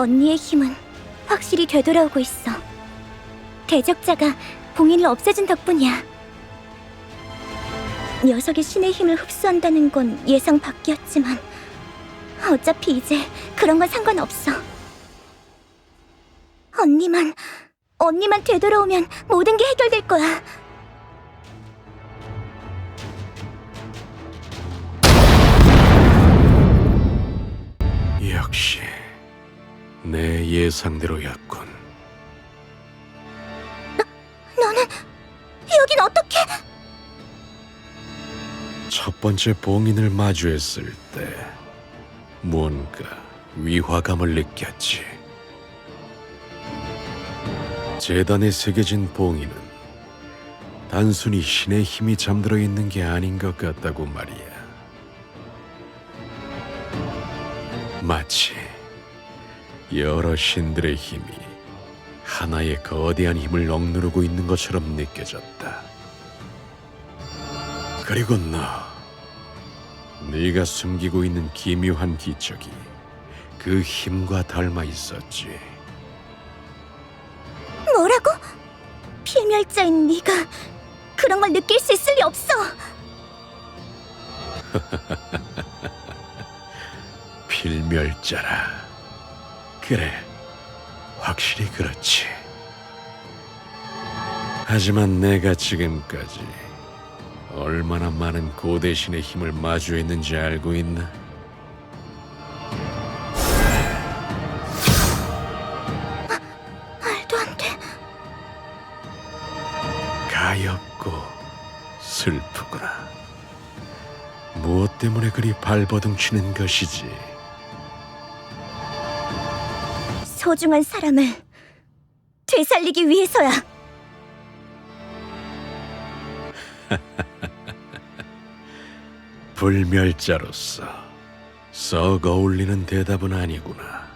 언니의 힘은 확실히 되돌아오고 있어. 대적자가 봉인을 없애준 덕분이야. 녀석이 신의 힘을 흡수한다는 건 예상 밖이었지만 어차피 이제 그런 건 상관없어. 언니만, 언니만 되돌아오면 모든 게 해결될 거야. 내 예상대로였군. 너는 여긴 어떻게? 첫 번째 봉인을 마주했을 때 무언가 위화감을 느꼈지. 재단에 새겨진 봉인은 단순히 신의 힘이 잠들어 있는 게 아닌 것 같다고 말이야. 마치 여러 신들의 힘이 하나의 거대한 힘을 억누르고 있는 것처럼 느껴졌다. 그리고 너, 네가 숨기고 있는 기묘한 기척이 그 힘과 닮아 있었지. 뭐라고? 필멸자인 네가 그런 걸 느낄 수 있을 리 없어. 필멸자라. 그래, 확실히 그렇지. 하지만 내가 지금까지 얼마나 많은 고대 신의 힘을 마주했는지 알고 있나? 말도 안 돼. 가엾고 슬프구나. 무엇 때문에 그리 발버둥치는 것이지? 소중한 사람을 되살리기 위해서야. 불멸자로서 썩 어울리는 대답은 아니구나.